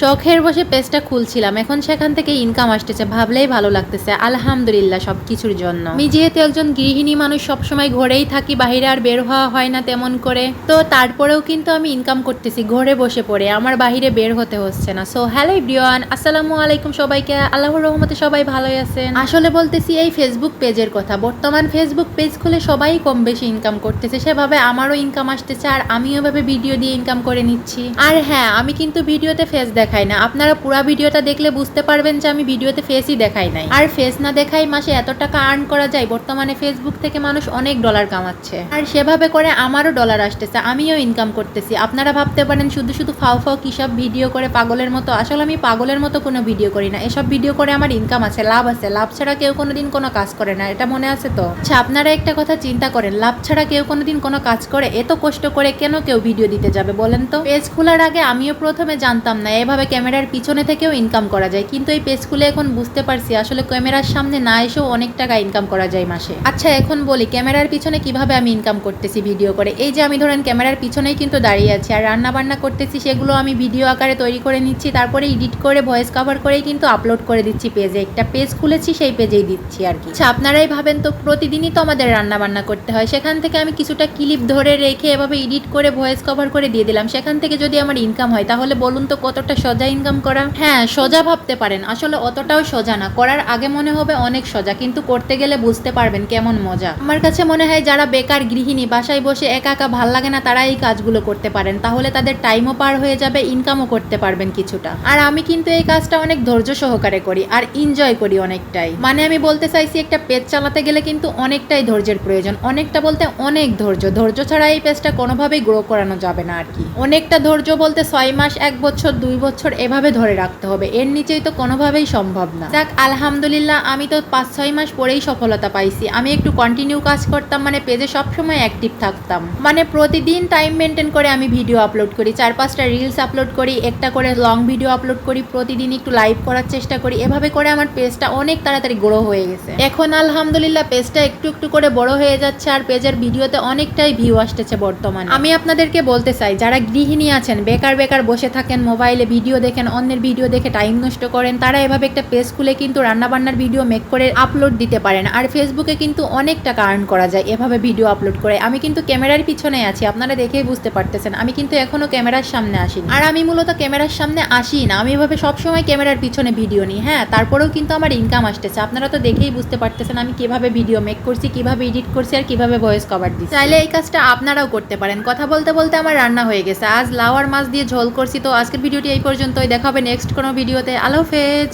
শখের বসে পেজটা খুলছিলাম, এখন সেখান থেকে ইনকাম আসতেছে, ভাবলেই ভালো লাগতেছে। আলহামদুলিল্লাহ সব কিছুর জন্য। আমি যেহেতু একজন গৃহিণী মানুষ, সবসময় ঘরেই থাকি, বাহিরে আর বের হওয়া হয় না তেমন করে। তো তারপরেও কিন্তু আমি ইনকাম করতেছি, ঘরে বসে পড়ে, আমার বাইরে বের হতে হচ্ছে না। সো হ্যালো ইব্রিয়ান আসসালামু আলাইকুম সবাইকে, আল্লাহর রহমতে সবাই ভালোই আছেন। আসলে বলতেছি এই ফেসবুক পেজের কথা, বর্তমান ফেসবুক পেজ খুলে সবাই কম বেশি ইনকাম করতেছে, সেভাবে আমারও ইনকাম আসতেছে, আর আমিও ভাবে ভিডিও দিয়ে ইনকাম করে নিচ্ছি। আর হ্যাঁ আমি কিন্তু ভিডিওতে ফেস দেখাই না। আপনারা পুরা ভিডিওটা দেখলে বুঝতে পারবেন যে আমি ভিডিওতে ফেসই দেখাই নাই। আর ফেস না দেখাই মাসে এত টাকা আর্ন করা যায়, বর্তমানে ফেসবুক থেকে মানুষ অনেক ডলার কামাচ্ছে। আর সেভাবে করে আমারও ডলার আসতেছে, আমিও ইনকাম করতেছি। আপনারা ভাবতে পারেন, শুধু শুধু ফাও ফাও কিসব ভিডিও করে পাগলের মতো? আসলে আমি পাগলের মতো কোনো ভিডিও করি না। এসব ভিডিও করে আমার ইনকাম আছে, লাভ আছে। লাভ ছাড়া কেউ কোনোদিন কোনো কাজ করে না, এটা মনে আছে তো? আচ্ছা আপনারা একটা কথা চিন্তা করেন, লাভ ছাড়া কেউ কোনোদিন কোনো কাজ করে, এত কষ্ট করে কেন কেউ ভিডিও দিতে যাবে বলেন তো? পেজ খোলার আগে আমিও প্রথমে জানতাম না, এভাবে ক্যামেরার পিছনে থেকেও ইনকাম করা যায়? কিন্তু এই পেজ খুলে এখন বুঝতে পারছি, আসলে ক্যামেরার সামনে না এসেও অনেক টাকা ইনকাম করা যায় মাসে। আচ্ছা এখন বলি, ক্যামেরার পিছনে কীভাবে আমি ইনকাম করতেছি ভিডিও করে? এই যে আমি ধরেন ক্যামেরার পিছনেই কিন্তু দাঁড়িয়ে আছি, আর রান্না বান্না করতেছি, সেগুলো আমি ভিডিও আকারে তৈরি করে নিচ্ছি, তারপরে এডিট করে ভয়েস কভার করেই কিন্তু আপলোড করে দিচ্ছি পেজে একটা পেজ খুলেছি, সেই পেজেই দিচ্ছি আর কি। আচ্ছা আপনারাই ভাবেন তো, প্রতিদিনই তো আমাদের রান্না বান্না করতে হয়। সেখান থেকে আমি কিছুটা ক্লিপ ধরে রেখে এভাবে এডিট করে ভয়েস কভার করে দিয়ে দিলাম। সেখান থেকে যদি আমার ইনকাম হয়, তাহলে বলুন তো কতটা সোজা ইনকাম করা? হ্যাঁ সোজা ভাবতে পারেন। আসলে অতটাও সোজা না। করার আগে মনে হবে অনেক সোজা, কিন্তু করতে গেলে বুঝতে পারবেন কেমন মজা। আমার কাছে মনে হয় যারা বেকার গৃহিণী, বাসায় বসে একা একা ভালো লাগে না, তারা এই কাজগুলো করতে পারেন। তাহলে তাদের টাইমও পার হয়ে যাবে ইনকামও করতে পারবেন কিছুটা। আর আমি কিন্তু এই কাজটা অনেক ধৈর্য সহকারে করি আর এনজয় করি অনেকটাই। মানে আমি বলতে চাইছি, একটা পেজ চালাতে গেলে কিন্তু অনেকটাই ধৈর্যের প্রয়োজন। অনেকটা বলতে অনেক ধৈর্য। ধৈর্য ছাড়া এই পেজটা কোনোভাবেই গ্রো করানো যাবে না আর কি। অনেকটা ধৈর্য বলতে ছয় মাস, এক বছর, দুই বছর এভাবে ধরে রাখতে হবে। এর নিচেই তো কোনোভাবেই সম্ভব না। যাক, আলহামদুলিল্লাহ, আমি তো পাঁচ, ছয় মাস পরেই সফলতা পাইছি। আমি একটু কন্টিনিউ কাজ করতাম মানে পেজে সবসময় অ্যাক্টিভ থাকতাম। মানে প্রতিদিন টাইম মেনটেন করে আমি ভিডিও আপলোড করি। চার পাঁচটা রিলস আপলোড করি, একটা করে লং ভিডিও আপলোড করি, প্রতিদিন একটু লাইভ করার চেষ্টা করি। এভাবে করে আমার পেজটা অনেক তাড়াতাড়ি গ্রো হয়ে গেছে। এখন আলহামদুলিল্লাহ পেজটা একটু একটু করে বড় হয়ে যাচ্ছে আর পেজের ভিডিওতে অনেকটাই ভিউ আসতেছে বর্তমানে। আমি আপনাদেরকে বলতে চাই, যারা গৃহিণী আছেন, বেকার বেকার বসে থাকেন মোবাইলে ভিডিও দেখেন, অন্যের ভিডিও দেখে টাইম নষ্ট করেন, তারা এভাবে একটা পেজ খুলে কিন্তু রান্নাবান্নার ভিডিও মেক করে আপলোড দিতে পারেন আর ফেসবুকে কিন্তু অনেক টাকা আর্ন করা যায় এভাবে ভিডিও আপলোড করে। আমি কিন্তু ক্যামেরার পিছনে আছি, আপনারা দেখেই বুঝতে পারতেছেন। আমি কিন্তু এখনও ক্যামেরার সামনে আসিনি। আর আমি মূলত ক্যামেরার সামনে আসি না, আমি এভাবে সবসময় ক্যামেরার পিছনে ভিডিও নিই। হ্যাঁ তারপরেও কিন্তু আমার ইনকাম আসতেছে। আপনারা তো দেখেই বুঝতে পারতেছেন আমি কীভাবে ভিডিও মেক করছি, কীভাবে এডিট করছি আর কীভাবে ভয়েস কভার দিচ্ছি। চাইলে এই কাজটা আপনারাও করতে পারেন। কথা বলতে বলতে আমার রান্না হয়ে গেছে। আজ লাউয়ার মাছ দিয়ে ঝোল করছি, তো আজকের ভিডিওটি এই পর্যন্তই। দেখা হবে নেক্সট কোনো ভিডিওতে আলো হাফেজ।